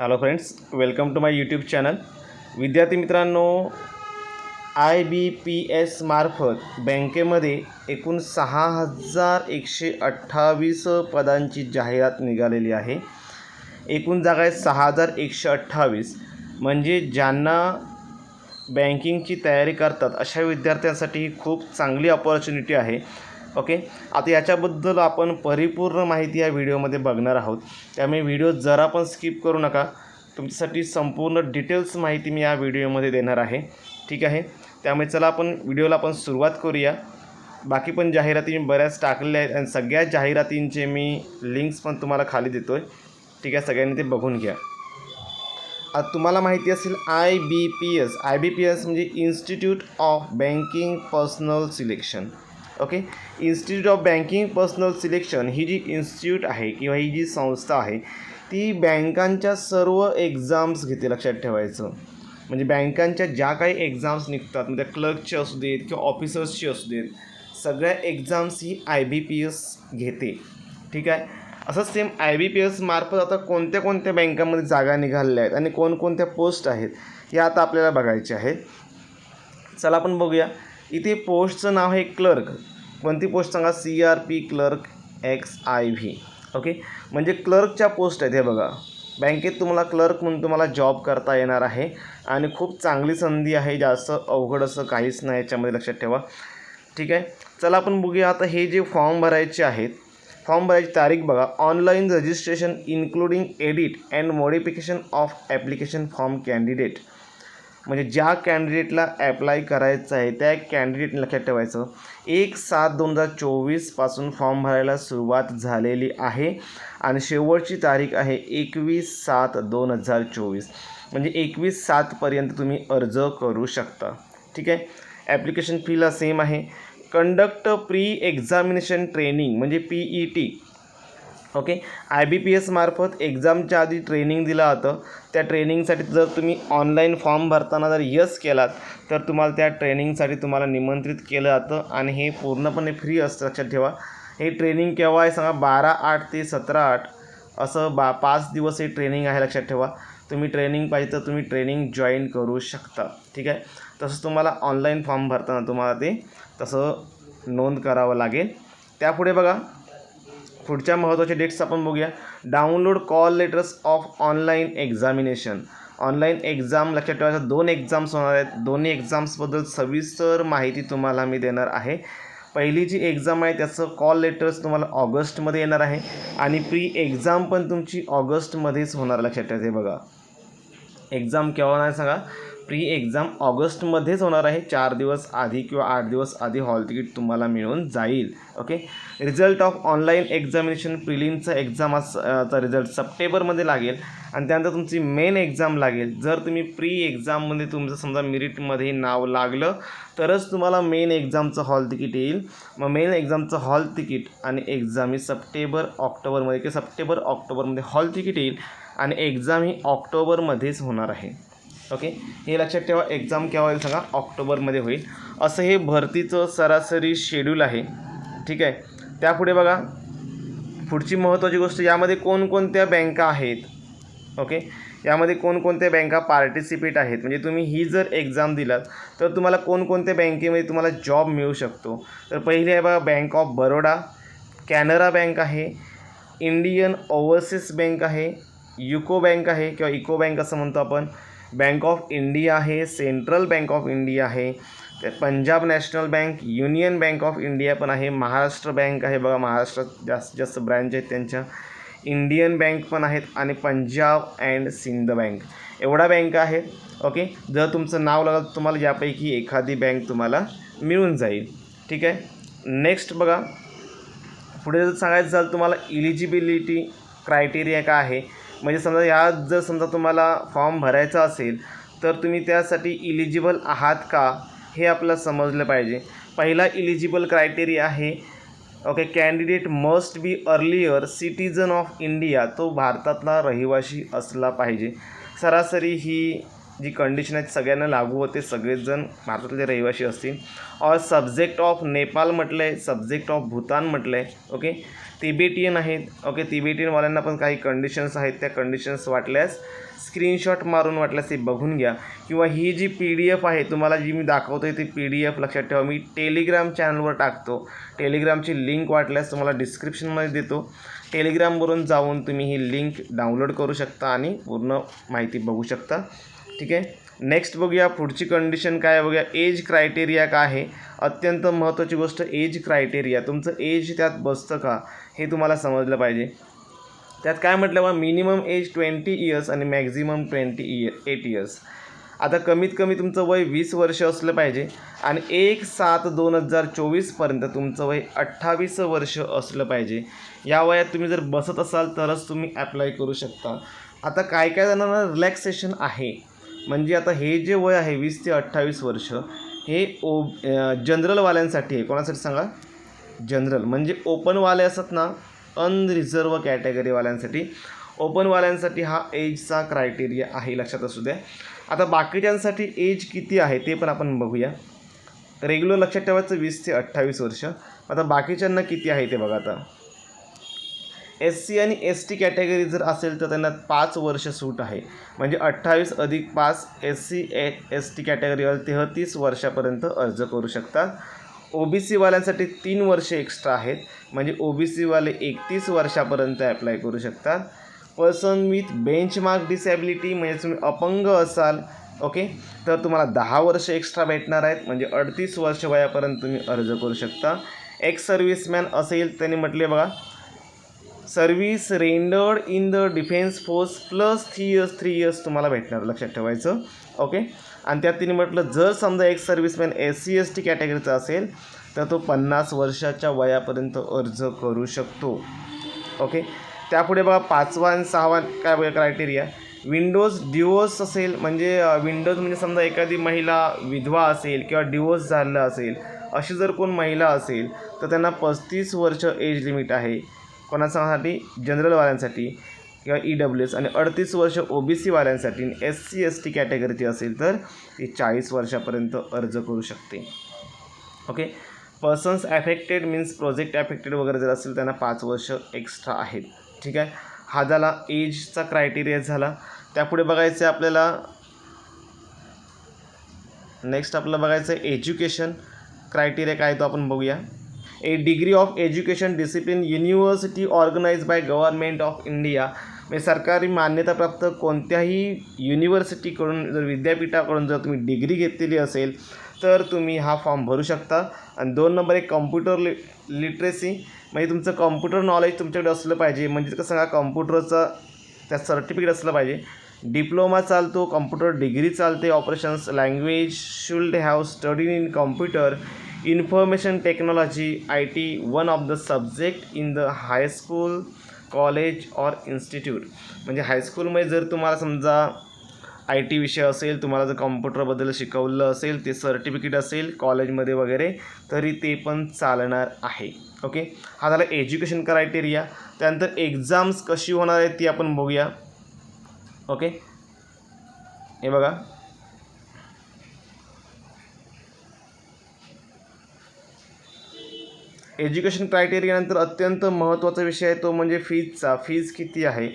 Hello friends welcome to my YouTube channel विद्यार्थी मित्रांनो I B P S मार्फत बँकेमध्ये एकूण सहा हजार एकशे अठ्ठावीस पदांची जाहिरात निघालेली आहे. एकूण जागा आहेत सहा हजार एकशे अठ्ठावीस. म्हणजे ज्यांना बँकिंगची तयारी करतात अशा विद्यार्थ्यांसाठी ही खूप चांगली अपॉर्च्युनिटी आहे. ओके? आता याच्याबद्दल आपण परिपूर्ण माहिती या व्हिडिओमध्ये बघणार आहोत. त्यामुळे व्हिडिओ जरा पण स्किप करू नका. तुमच्यासाठी संपूर्ण डिटेल्स माहिती मी या व्हिडिओमध्ये देणार आहे. ठीक आहे? त्यामुळे चला आपण व्हिडिओला आपण सुरुवात करूया. बाकी पण जाहिराती मी बऱ्याच टाकलेल्या आहेत आणि सगळ्या जाहिरातींचे मी लिंक्स पण तुम्हाला खाली देतो आहे ठीक आहे? सगळ्यांनी ते बघून घ्या. आता तुम्हाला माहिती असेल I B P S I B P S म्हणजे institute of banking personal selection okay institute of banking personal selection ही जी इन्स्टिट्यूट आहे किंवा ही जी संस्था आहे ती बँकांच्या सर्व एक्झाम्स घेते लक्षात ठेवायचं. म्हणजे बँकांच्या ज्या काही एक्झाम्स निघतात म्हणजे क्लर्कची असू देत किंवा ऑफिसर्सची असू देत सगळ्या एक्झाम्स ही आय बी पी एस घेते. ठीक आहे? असं same I B P S मार्फत आता कोणत्या कोणत्या बँकांमध्ये जागा निघालेल्या आहेत आणि कोणकोणत्या पोस्ट आहेत या आता आपल्याला बघायचे आहेत चला आपण बघूया. इथे पोस्टचं नाव आहे क्लर्क. कोणती पोस्ट सांगा? C R P clerk X I V okay? म्हणजे क्लर्कच्या पोस्ट आहेत हे बघा. बँकेत तुम्हाला क्लर्क म्हणून तुम्हाला जॉब करता येणार आहे. आणि खूप चांगली संधी आहे जास्त अवघड असं काहीच नाही याच्यामध्ये लक्षात ठेवा. ठीक आहे? चला आपण बघूया. आता हे जे फॉर्म भरायचे आहेत फॉर्म भरायची तारीख बघा. Online registration including edit and modification of application form candidate. म्हणजे ज्या कॅन्डिडेटला ॲप्लाय करायचं आहे त्या कॅन्डिडेट लक्षात ठेवायचं. एक सात दोन हजार चोवीसपासून फॉर्म भरायला सुरुवात झालेली आहे. आणि शेवटची तारीख आहे एकवीस सात दोन हजार चोवीस. म्हणजे एकवीस सातपर्यंत तुम्ही अर्ज करू शकता. ठीक आहे? ॲप्लिकेशन फीला सेम आहे. कंडक्ट प्री एक्झामिनेशन ट्रेनिंग म्हणजे P E T okay? I B P एसमार्फत एक्झामच्या आधी ट्रेनिंग दिलं जातं त्या ट्रेनिंगसाठी जर तुम्ही ऑनलाईन फॉर्म भरताना जर यस केलात तर तुम्हाला त्या ट्रेनिंगसाठी तुम्हाला निमंत्रित केलं जातं आणि हे पूर्णपणे फ्री असतं. लक्षात ठेवा. हे ट्रेनिंग केव्हा आहे सांगा? बारा आठ ते सतरा आठ. असं बा पाच दिवस हे ट्रेनिंग आहे लक्षात ठेवा. तुम्ही ट्रेनिंग पाहिजे तर तुम्ही ट्रेनिंग जॉईन करू शकता. ठीक आहे? तसंच तुम्हाला ऑनलाईन फॉर्म भरताना तुम्हाला ते तसं नोंद करावं लागेल. त्यापुढे बघा. पुढच्या महत्त्वाच्या डेट्स आपण बघूया. Download call letters of online examination online exam लक्षात ठेवायचं दोन एक्झाम्स होणार आहेत. दोन्ही एक्झाम्सबद्दल सविस्तर माहिती तुम्हाला मी देणार आहे. पहिली जी एक्झाम आहे त्याचं कॉल लेटर्स तुम्हाला ऑगस्टमध्ये येणार आहे. आणि प्री एक्झाम पण तुमची ऑगस्टमध्येच होणार लक्षात ठेवायचं बघा. एक्झाम केव्हा होणार सांगा? प्री एक्झाम ऑगस्टमध्येच होणार आहे. चार दिवस आधी किंवा आठ दिवस आधी हॉल तिकीट तुम्हाला मिळून जाईल. Okay? Result of online examination प्रिलिमचा exam चा रिझल्ट सप्टेंबरमध्ये लागेल. आणि त्यानंतर तुमची मेन एक्झाम लागेल. जर तुम्ही प्री एक्झाममध्ये तुमचं समजा मिरिटमध्ये नाव लागलं तरच तुम्हाला मेन एक्झामचं हॉल तिकीट येईल. मग मेन एक्झामचं हॉल तिकीट आणि एक्झाम ही सप्टेंबर ऑक्टोबरमध्ये किंवा सप्टेंबर ऑक्टोबरमध्ये हॉल तिकीट येईल आणि एक्झाम ही ऑक्टोबरमध्येच होणार आहे. ओके हे लक्षात ठेवा एक्झाम केव्हा होईल सांगा? ऑक्टोबरमध्ये होईल. असं हे भरतीचं सरासरी शेड्यूल आहे. ठीक आहे त्यापुढे बघा पुढची महत्त्वाची गोष्ट यामध्ये कोणकोणत्या बँका आहेत? ओके यामध्ये कोणकोणत्या बँका पार्टिसिपेट आहेत? म्हणजे तुम्ही ही जर एक्झाम दिलात तर तुम्हाला कोणकोणत्या बँकेमध्ये तुम्हाला जॉब मिळू शकतो? तर पहिली आहे बघा bank of Baroda Canara bank आहे इंडियन ओव्हरसीज बँक आहे युको बँक आहे किंवा इको बँक असं म्हणतो आपण. बँक ऑफ इंडिया आहे सेंट्रल बँक ऑफ इंडिया आहे Punjab national bank union bank of India पण आहे महाराष्ट्र बँक आहे बघा महाराष्ट्रात जास्तीत जास्त ब्रँच आहेत त्यांच्या. इंडियन बँक पण आहेत आणि पंजाब अँड सिंध बँक. एवढा बँक आहे ओके? जर तुमचं नाव लागलं तर तुम्हाला यापैकी एखादी बँक तुम्हाला मिळून जाईल. ठीक आहे? नेक्स्ट बघा. पुढे जर सांगायचं झालं तुम्हाला इलिजिबिलिटी क्रायटेरिया काय आहे? म्हणजे समजा यात जर समजा तुम्हाला फॉर्म भरायचा असेल तर तुम्ही त्यासाठी इलिजिबल आहात का? हे आपल्याला समजलं पाहिजे. पहिला इलिजिबल क्रायटेरिया आहे okay candidate must be earlier citizen of India तो भारतातला रहिवाशी असला पाहिजे. सरासरी ही जी कंडिशन आहे सगळ्यांना लागू होते. सगळेजण भारतातले रहिवाशी असतील. और सब्जेक्ट ऑफ नेपाळ म्हटलं आहे सब्जेक्ट ऑफ भूतान म्हटलं आहे ओके तिबेटियन आहेत. ओके तिबेटियनवाल्यांना पण काही कंडिशन्स आहेत. त्या कंडिशन्स वाटल्यास स्क्रीनशॉट मारून वाटल्यास ते बघून घ्या. किंवा ही जी पी डी एफ आहे तुम्हाला जी मी दाखवतो ती पी डी एफ लक्षात ठेवा. मी टेलिग्राम चॅनलवर टाकतो. टेलिग्रामची लिंक वाटल्यास तुम्हाला डिस्क्रिप्शनमध्ये देतो. टेलिग्रामवरून जाऊन तुम्ही ही लिंक डाउनलोड करू शकता आणि पूर्ण माहिती बघू शकता. ठीक आहे? नेक्स्ट बघूया पुढची कंडिशन काय आहे बघूया. एज क्रायटेरिया काय आहे? अत्यंत महत्त्वाची गोष्ट एज क्रायटेरिया तुमचं एज त्यात बसतं का? हे तुम्हाला समजलं पाहिजे. त्यात काय म्हटलं बा मिनिमम एज ट्वेंटी इयर्स आणि maximum twenty year eight years आता कमीत कमी तुमचं वय वीस वर्ष असलं पाहिजे आणि एक सात दोन हजार चोवीसपर्यंत तुमचं वय अठ्ठावीस वर्ष असलं पाहिजे. या वयात तुम्ही जर बसत असाल तरच तुम्ही ॲप्लाय करू शकता. आता काय काय जणांना रिलॅक्सेशन आहे? म्हणजे आता हे जे वय आहे वीस ते अठ्ठावीस वर्ष हे ओ जनरलवाल्यांसाठी आहे. कोणासाठी सांगा? जनरल. म्हणजे ओपनवाले असतात ना अनरिझर्व कॅटेगरीवाल्यांसाठी ओपनवाल्यांसाठी हा एजचा क्रायटेरिया आहे लक्षात असू द्या. आता बाकीच्यांसाठी एज किती आहे ते पण आपण बघूया. रेग्युलर लक्षात ठेवायचं वीस ते अठ्ठावीस वर्ष. आता बाकीच्यांना किती आहे ते बघा आता. एस सी आणि एस टी कॅटेगरी जर असेल तर त्यांना पाच वर्ष सूट आहे. म्हणजे अठ्ठावीस अधिक पाच S C A S T कॅटेगरीवर तेहतीस वर्षापर्यंत अर्ज करू शकतात. ओ बी सीवाल्यांसाठी तीन वर्ष एक्स्ट्रा आहेत. म्हणजे ओ बी सीवाले एकतीस वर्षापर्यंत ॲप्लाय करू शकतात. पर्सन विथ बेंचमार्क डिसॅबिलिटी म्हणजे तुम्ही अपंग असाल ओके तर तुम्हाला दहा वर्ष एक्स्ट्रा भेटणार आहेत. म्हणजे अडतीस वर्ष वयापर्यंत तुम्ही अर्ज करू शकता. एक्स सर्व्हिसमॅन असेल त्यांनी म्हटले बघा service rendered in the defence force plus three years three years तुम्हाला भेटणार लक्षात ठेवायचं. ओके? आणि त्यात तिने म्हटलं जर समजा एक serviceman S C S T कॅटेगरीचा असेल तर तो पन्नास वर्षाच्या वयापर्यंत अर्ज करू शकतो. ओके? त्यापुढे बघा पाचवा आणि सहावा काय बघा क्रायटेरिया विंडोज डिवोर्स असेल म्हणजे विंडोज म्हणजे समजा एखादी महिला विधवा असेल किंवा डिवोर्स झालेला असेल अशी जर कोण महिला असेल तर त्यांना पस्तीस वर्ष एज लिमिट आहे. कोणासाठी जनरलवाल्यांसाठी किंवा ई डब्ल्यू एस आणि अडतीस वर्ष ओ बी सीवाल्यांसाठी एस सी एस टी कॅटेगरीची असेल तर ती चाळीस वर्षापर्यंत अर्ज करू शकते. Okay persons affected means project affected वगैरे जर असेल त्यांना पाच वर्ष एक्स्ट्रा आहेत. ठीक आहे? हा झाला एजचा क्रायटेरिया झाला. त्यापुढे बघायचं आहे आपल्याला. नेक्स्ट आपलं बघायचं आहे एज्युकेशन क्रायटेरिया काय तो आपण बघूया. A degree of education discipline university organise by government of India म्हणजे सरकारी मान्यताप्राप्त कोणत्याही युनिव्हर्सिटीकडून जर विद्यापीठाकडून जर तुम्ही डिग्री घेतलेली असेल तर तुम्ही हा फॉर्म भरू शकता. आणि दोन नंबर एक कम्प्युटर लि लिटरेसी म्हणजे तुमचं कम्प्युटर नॉलेज तुमच्याकडे असलं पाहिजे. म्हणजे कसं सांगा कम्प्युटरचं त्यात सर्टिफिकेट असलं पाहिजे. डिप्लोमा चालतो कम्प्युटर डिग्री चालते operations language should have study in computer information technology I T one of the subject in the high school college or institute म्हणजे हायस्कूलमध्ये जर तुम्हाला समजा आय टी विषय असेल तुम्हाला जर कॉम्प्युटरबद्दल शिकवलं असेल ते सर्टिफिकेट असेल कॉलेजमध्ये वगैरे तरी ते पण चालणार आहे. ओके हा झाला एज्युकेशन क्रायटेरिया त्यानंतर एक्झाम्स कशी होणार आहे ती आपण बघूया. ओके हे बघा. एज्युकेशन क्रायटेरियानंतर अत्यंत महत्त्वाचा विषय आहे तो म्हणजे फीजचा फीज किती आहे?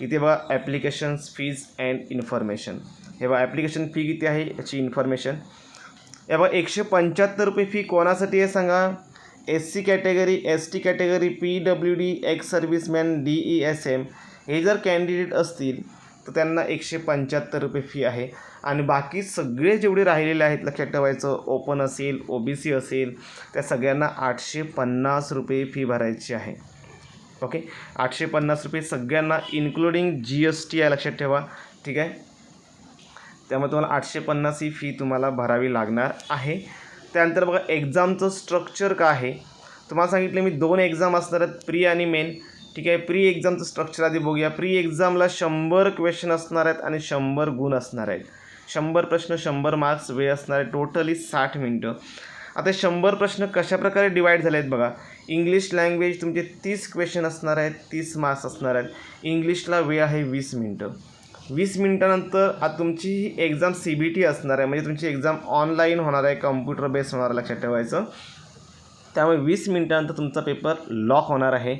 इथे बघा ॲप्लिकेशन्स फीज अँड इन्फॉर्मेशन हे बघा ॲप्लिकेशन फी किती आहे याची इन्फॉर्मेशन हे बघा एकशे पंच्याहत्तर रुपये फी कोणासाठी आहे सांगा? S C category S T category P W D ex serviceman D E S M हे जर कॅन्डिडेट असतील तर त्यांना एकशे पंच्याहत्तर रुपये फी आहे. आणि बाकी सगळे जेवढे राहिलेले आहेत लक्षात ठेवायचं ओपन असेल ओ बी सी असेल त्या सगळ्यांना आठशे पन्नास रुपये फी भरायची आहे. ओके आठशे पन्नास रुपये सगळ्यांना इन्क्लुडिंग जी एस टी आहे लक्षात ठेवा. ठीक आहे? त्यामुळे तुम्हाला आठशे पन्नास ही फी तुम्हाला भरावी लागणार आहे. त्यानंतर बघा एक्झामचं स्ट्रक्चर काय आहे? तुम्हाला सांगितलं मी दोन एक्झाम असणार आहेत प्री आणि मेन ठीक आहे प्री एक्झामचं स्ट्रक्चर आधी बघूया. प्री एक्झामला शंभर क्वेश्चन असणार आहेत आणि शंभर गुण असणार आहेत. शंभर प्रश्न शंभर मार्क्स वेळ असणार आहे. टोटली साठ मिनटं. आता शंभर प्रश्न कशाप्रकारे डिवाईड झाले आहेत बघा. इंग्लिश लँग्वेज तुमचे तीस क्वेश्चन असणार आहेत तीस मार्क्स असणार आहेत. इंग्लिशला वेळ आहे वीस मिनटं. वीस मिनटानंतर आता तुमची ही एक्झाम सी बी टी असणार आहे. म्हणजे तुमची एक्झाम ऑनलाईन होणार आहे कम्प्युटर बेस होणार आहे लक्षात ठेवायचं. त्यामुळे वीस मिनटानंतर तुमचा पेपर लॉक होणार आहे.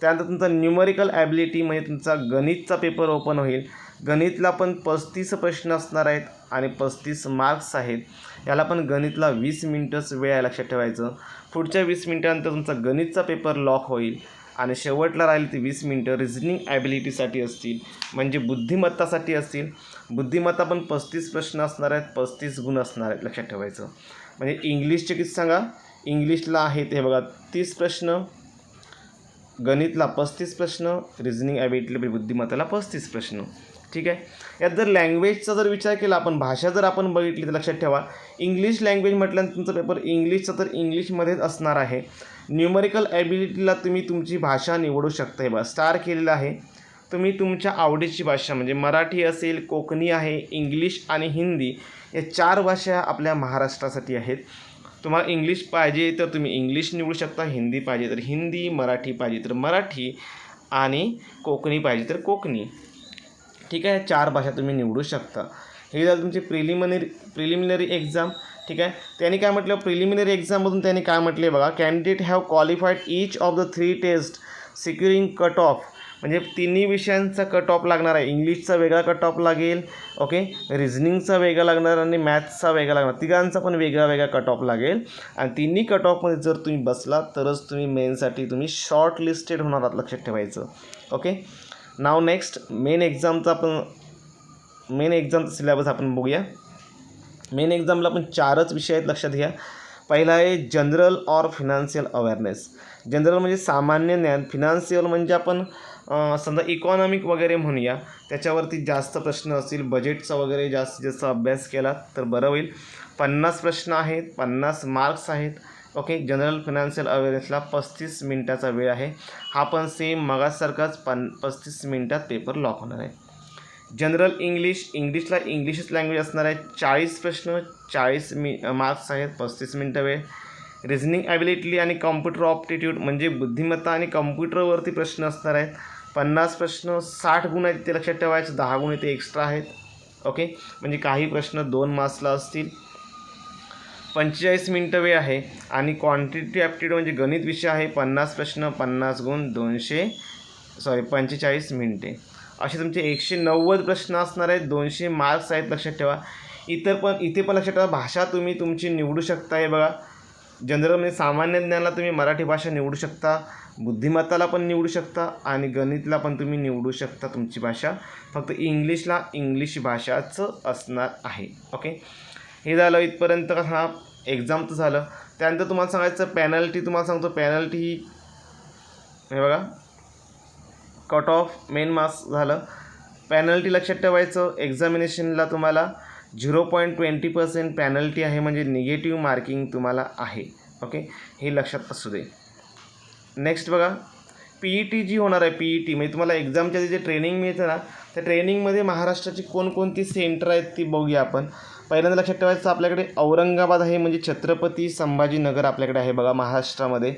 त्यानंतर तुमचा न्युमरिकल ॲबिलिटी म्हणजे तुमचा गणितचा पेपर ओपन होईल. गणितला पण पस्तीस प्रश्न असणार आहेत आणि पस्तीस मार्क्स आहेत. याला पण गणितला वीस मिनटंच वेळ आहे लक्षात ठेवायचं. पुढच्या वीस मिनटानंतर तुमचा गणितचा पेपर लॉक होईल आणि शेवटला राहील ती वीस मिनटं रिझनिंग ॲबिलिटीसाठी असतील. म्हणजे बुद्धिमत्तासाठी असतील. बुद्धिमत्ता पण पस्तीस प्रश्न असणार आहेत पस्तीस गुण असणार आहेत लक्षात ठेवायचं. म्हणजे इंग्लिशचे किती सांगा? इंग्लिशला आहेत हे बघा तीस प्रश्न. गणितला पस्तीस प्रश्न रिझनिंग ॲबिलिटी बुद्धिमत्ताला पस्तीस प्रश्न. ठीक आहे? यात जर लँग्वेजचा जर विचार केला आपण भाषा जर आपण बघितली तर लक्षात ठेवा. इंग्लिश लँग्वेज म्हटल्यानंतर तुमचा पेपर इंग्लिशचा तर इंग्लिशमध्येच असणार आहे. न्यूमरिकल ॲबिलिटीला तुम्ही तुमची भाषा निवडू शकता. हे बघा स्टार केलेलं आहे. तुम्ही तुमच्या आवडीची भाषा म्हणजे मराठी असेल कोकणी आहे इंग्लिश आणि हिंदी या चार भाषा आपल्या महाराष्ट्रासाठी आहेत. तुम्हाला इंग्लिश पाहिजे तर तुम्ही इंग्लिश निवडू शकता हिंदी पाहिजे तर हिंदी मराठी पाहिजे तर मराठी आणि कोकणी पाहिजे तर कोकणी. ठीक आहे? चार भाषा तुम्ही निवडू शकता. हे झालं तुमची प्रिलिमिनरी प्रिलिमिनरी एक्झाम ठीक आहे? त्यांनी काय म्हटलं? प्रिलिमिनरी एक्झाममधून त्यांनी काय म्हटले बघा? Candidate have qualified each of the three test securing cut off म्हणजे तिन्ही विषयांचा कट ऑफ लागणार आहे. इंग्लिशचा वेगळा कट ऑफ लागेल ओके रिझनिंगचा वेगळा लागणार आणि मॅथ्सचा वेगळा लागणार. तिघांचा पण वेगळा वेगळा कट ऑफ लागेल. आणि तिन्ही कट ऑफमध्ये जर तुम्ही बसला तरच तुम्ही मेनसाठी तुम्ही शॉर्ट लिस्टेड होणार आहात लक्षात ठेवायचं. ओके नाव नेक्स्ट मेन एक्झामचा आपण मेन एक्झामचा सिलेबस आपण बघूया. मेन एक्झामला पण चारच विषय आहेत लक्षात घ्या. पहिला आहे general or financial awareness general म्हणजे सामान्य ज्ञान. फिनान्शियल म्हणजे आपण समजा इकॉनॉमिक वगैरे म्हणूया. त्याच्यावरती जास्त प्रश्न असतील. बजेटचा वगैरे जास्तीत जास्त अभ्यास केला तर बरं होईल. पन्नास प्रश्न आहेत. पन्नास मार्क्स आहेत. ओके जनरल फिनान्शियल अवेअरनेसला पस्तीस मिनटाचा वेळ आहे. हा पण सेम मगासारखाच पन पस्तीस मिनटात पेपर लॉक होणार आहे. जनरल इंग्लिश इंग्लिशला इंग्लिशच लँग्वेज असणार आहे. चाळीस प्रश्न चाळीस मि मार्क्स आहेत पस्तीस मिनटं वेळ. रिझनिंग ॲबिलिटी आणि कॉम्प्युटर ऑप्टिट्यूड म्हणजे बुद्धिमत्ता आणि कॉम्प्युटरवरती प्रश्न असणार आहेत. पन्नास प्रश्न साठ गुण आहेत ते लक्षात ठेवायचे दहा गुण ते एक्स्ट्रा आहेत. ओके म्हणजे काही प्रश्न दोन मार्क्सला असतील. पंचेचाळीस मिनटं वेळ आहे. आणि क्वांटिटी ॲप्टिट्यूड म्हणजे गणित विषय आहे. पन्नास प्रश्न पन्नास गुण दोनशे सॉरी पंचेचाळीस मिनटे. असे तुमचे एकशे नव्वद प्रश्न असणार आहेत. दोनशे मार्क्स आहेत लक्षात ठेवा. इतर पण इथे पण लक्षात ठेवा. भाषा तुम्ही तुमची निवडू शकता हे बघा. जनरल म्हणजे सामान्य ज्ञानाला तुम्ही मराठी भाषा निवडू शकता. बुद्धिमत्ताला पण निवडू शकता. आणि गणितला पण तुम्ही निवडू शकता तुमची भाषा. फक्त इंग्लिशला इंग्लिश भाषाचं असणार आहे. ओके हे झालं इथपर्यंत हा एक्झामचं झालं. त्यानंतर तुम्हाला सांगायचं पॅनल्टी तुम्हाला सांगतो पॅनल्टी ही हे बघा. कट ऑफ मेन मार्क्स झालं. पॅनल्टी लक्षात ठेवायचं. एक्झामिनेशनला तुम्हाला zero point twenty percent penalty आहे म्हणजे निगेटिव्ह मार्किंग तुम्हाला आहे. ओके हे लक्षात असू दे. नेक्स्ट बघा. पी ई टी जी होणार आहे पी ई टी म्हणजे तुम्हाला एक्झामच्या जे ट्रेनिंग मिळतं ना त्या ट्रेनिंगमध्ये महाराष्ट्राची कोणकोणती सेंटर आहेत ती बघूया आपण. पहिल्यांदा लक्षात ठेवायचं आपल्याकडे औरंगाबाद आहे म्हणजे छत्रपती संभाजीनगर आपल्याकडे आहे बघा महाराष्ट्रामध्ये.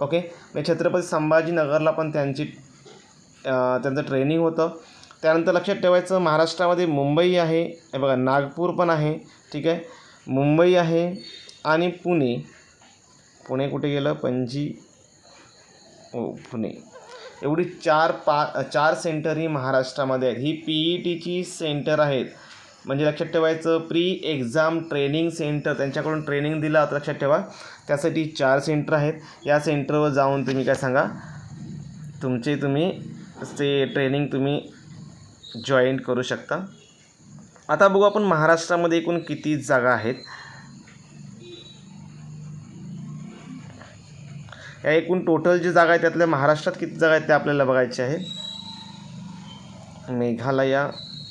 ओके म्हणजे छत्रपती संभाजीनगरला पण त्यांची त्यांचं ट्रेनिंग होतं. त्यानंतर लक्षात ठेवायचं महाराष्ट्रामध्ये मुंबई आहे. हे बघा नागपूर पण आहे. ठीक आहे? मुंबई आहे आणि पुणे. पुणे कुठे गेलं? पणजी. हो पुणे. एवढी चार पा चार सेंटर ही महाराष्ट्रामध्ये आहेत. ही पी ई टीची सेंटर आहेत. म्हणजे लक्षात ठेवायचं प्री एक्झाम ट्रेनिंग सेंटर त्यांच्याकडून ट्रेनिंग दिलं आता लक्षात ठेवा. त्यासाठी चार सेंटर आहेत. या सेंटरवर जाऊन तुम्ही काय सांगा? तुमचे तुम्ही ते ट्रेनिंग तुम्ही जॉईन करू शकता. आता बघू आपण महाराष्ट्रामध्ये एकूण किती जागा आहेत. या एकूण टोटल जी जागा आहे त्यातल्या महाराष्ट्रात किती जागा आहेत त्या आपल्याला बघायच्या आहेत Meghalaya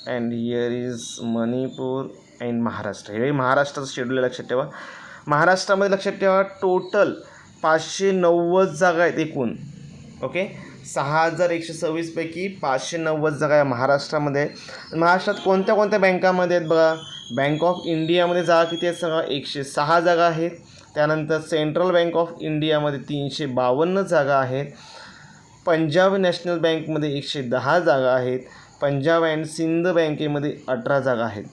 and here is Manipur and Maharashtra. हे महाराष्ट्राचं शेड्यूल लक्षात ठेवा. महाराष्ट्रामध्ये लक्षात ठेवा टोटल पाचशे नव्वद जागा आहेत एकूण. ओके सहा हजार एकशे सव्वीसपैकी पाचशे नव्वद जागा या महाराष्ट्रामध्ये महाराष्ट्रात कोणत्या कोणत्या बँकामध्ये आहेत बघा? बँक ऑफ इंडियामध्ये जागा किती आहेत सगळा एकशे सहा जागा आहेत. त्यानंतर सेंट्रल बँक ऑफ इंडियामध्ये तीनशे बावन्न जागा आहेत. पंजाब नॅशनल बँकमध्ये एकशे दहा जागा आहेत. पंजाब अँड सिंध बँकेमध्ये अठरा जागा आहेत.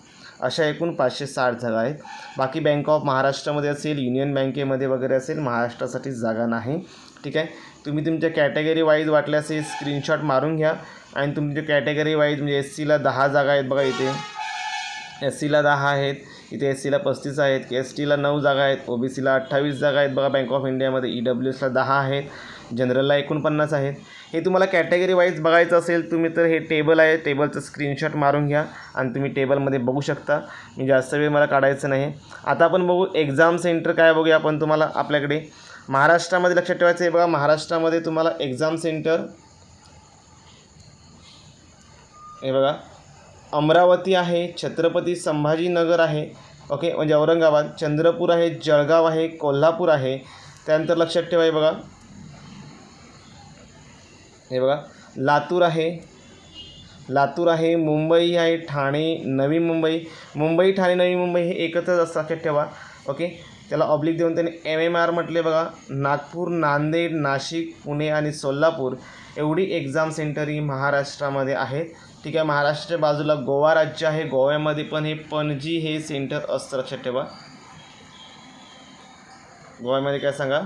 अशा एकूण पाचशे साठ जागा आहेत. बाकी बँक ऑफ महाराष्ट्रामध्ये असेल युनियन बँकेमध्ये वगैरे असेल महाराष्ट्रासाठी जागा नाही. ठीक आहे? तुम्ही तुमच्या कॅटेगरी वाईज वाटल्यास हे स्क्रीनशॉट मारून घ्या. आणि तुमच्या कॅटेगरी वाईज म्हणजे एस सीला दहा जागा आहेत बघा इथे. एस सीला दहा आहेत इथे एस सीला पस्तीस आहेत एस टीला नऊ जागा आहेत ओ बी सीला अठ्ठावीस जागा आहेत बघा बँक ऑफ इंडियामध्ये ई डब्ल्यू एसला दहा आहेत जनरलला एकोणपन्नास आहेत. हे तुम्हाला कॅटेगरी वाईज बघायचं असेल तुम्ही तर हे टेबल आहे. टेबलचं स्क्रीनशॉट मारून घ्या आणि तुम्ही टेबलमध्ये बघू शकता. मी जास्त वेळ मला काढायचं नाही. आता आपण बघू एक्झाम सेंटर काय बघूया आपण तुम्हाला आपल्याकडे. महाराष्ट्रामध्ये लक्षात ठेवायचं आहे बघा महाराष्ट्रामध्ये तुम्हाला एक्झाम सेंटर हे बघा अमरावती आहे छत्रपती संभाजीनगर आहे ओके म्हणजे औरंगाबाद चंद्रपूर आहे जळगाव आहे कोल्हापूर आहे त्यानंतर लक्षात ठेवा हे बघा हे बघा लातूर आहे लातूर आहे मुंबई आहे ठाणे नवी मुंबई मुंबई ठाणे नवी मुंबई हे एकत्रच असं लक्षात ठेवा ओके त्याला ऑब्लिक देऊन त्याने एम एम आर म्हटले बघा. नागपूर नांदेड नाशिक पुणे आणि सोलापूर एवढी एक्झाम सेंटर ही महाराष्ट्रामध्ये आहेत. ठीक आहे महाराष्ट्राच्या बाजूला गोवा राज्य आहे. गोव्यामध्ये पण हे पणजी हे सेंटर असतं. लक्षात ठेवा. गोव्यामध्ये काय सांगा?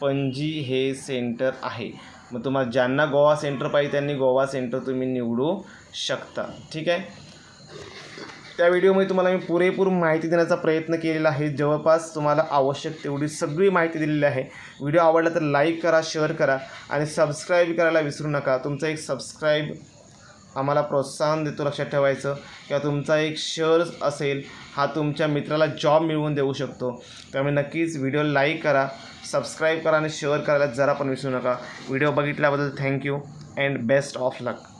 पणजी हे सेंटर आहे. मग तुम्हाला ज्यांना गोवा सेंटर पाहिजे त्यांनी गोवा सेंटर तुम्ही निवडू शकता. ठीक आहे? त्या व्हिडिओमध्ये तुम्हाला मी पुरेपूर माहिती देण्याचा प्रयत्न केलेला आहे. जवळपास तुम्हाला आवश्यक तेवढी सगळी माहिती दिलेली आहे. व्हिडिओ आवडला तर लाईक करा शेअर करा आणि सबस्क्राईब करायला विसरू नका. तुमचं एक सबस्क्राईब आम्हाला प्रोत्साहन देतो लक्षात ठेवायचं. किंवा तुमचा एक शेअर असेल हा तुमच्या मित्राला जॉब मिळवून देऊ शकतो. त्यामुळे नक्कीच व्हिडिओ लाईक करा सबस्क्राईब करा आणि शेअर करायला जरा पण विसरू नका. Video बघितल्याबद्दल thank you and best of luck.